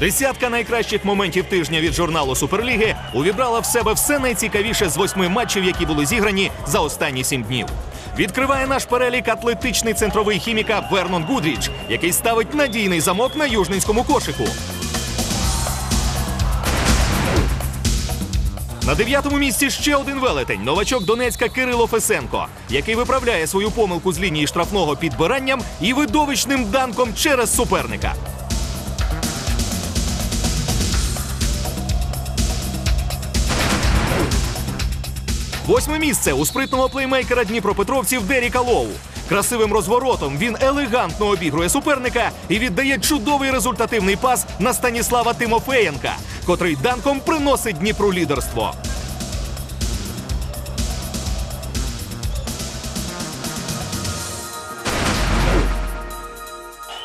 Десятка найкращих моментів тижня від журналу Суперліги увібрала в себе все найцікавіше з восьми матчів, які були зіграні за останні сім днів. Відкриває наш перелік атлетичний центровий хіміка Вернон Гудріч, який ставить надійний замок на южненському кошику. На дев'ятому місці ще один велетень новачок Донецька Кирило Фесенко, який виправляє свою помилку з лінії штрафного підбиранням і видовищним данком через суперника. Восьме місце у спритного плеймейкера Дніпропетровців Деріка Лоу. Красивим розворотом він елегантно обігрує суперника і віддає чудовий результативний пас на Станіслава Тимофеєнка, котрий данком приносить Дніпру лідерство.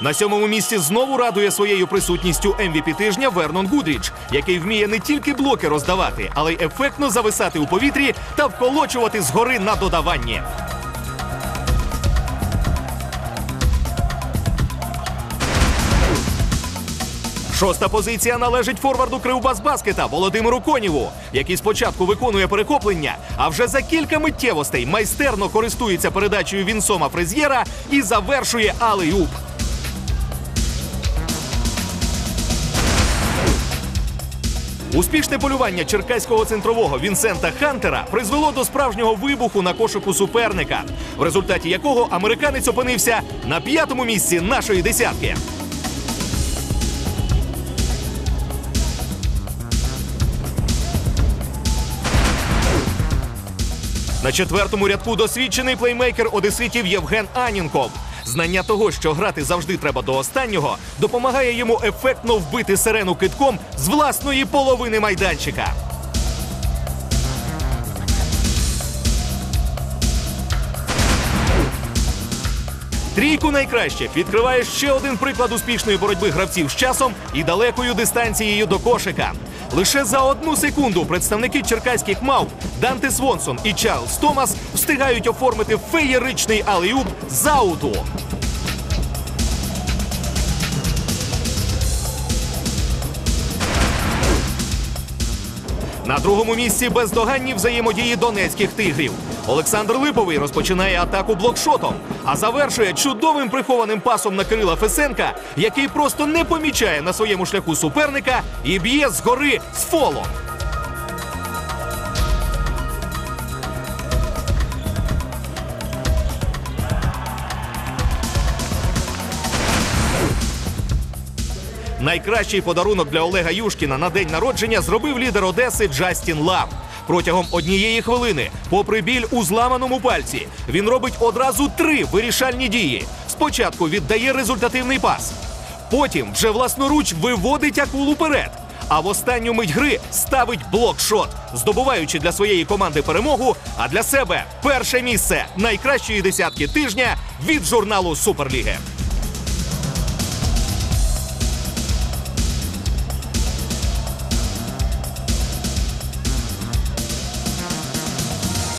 На сьомому місці знову радує своєю присутністю MVP тижня Вернон Гудріч, який вміє не тільки блоки роздавати, але й ефектно зависати у повітрі та вколочувати згори на додаванні. Шоста позиція належить форварду Кривбасбаскета Володимиру Конєву, який спочатку виконує перехоплення, а вже за кілька миттєвостей майстерно користується передачею Вінсома Фрезєра і завершує алей-уп. Успішне полювання черкаського центрового Вінсента Хантера призвело до справжнього вибуху на кошику суперника, в результаті якого американець опинився на п'ятому місці нашої десятки. На четвертому рядку досвідчений плеймейкер одеситів Євген Анінков. Знання того, що грати завжди треба до останнього, допомагає йому ефектно вбити сирену китком з власної половини майданчика. Трійку найкращих відкриває ще один приклад успішної боротьби гравців з часом і далекою дистанцією до кошика. Лише за одну секунду представники черкаських мав Данте Свонсон і Чарльз Томас встигають оформити феєричний алеюб зауту. ауту. На другому місці бездоганні взаємодії донецьких тигрів. Олександр Липовий розпочинає атаку блокшотом, а завершує чудовим прихованим пасом на Кирила Фесенка, який просто не помічає на своєму шляху суперника і б'є згори з фолом. Найкращий подарунок для Олега Юшкіна на день народження зробив лідер Одеси Джастін Лав. Протягом однієї хвилини, попри біль у зламаному пальці, він робить одразу три вирішальні дії. Спочатку віддає результативний пас, потім вже власноруч виводить акулу перед. А в останню мить гри ставить блокшот, здобуваючи для своєї команди перемогу, а для себе перше місце найкращої десятки тижня від журналу Суперліги.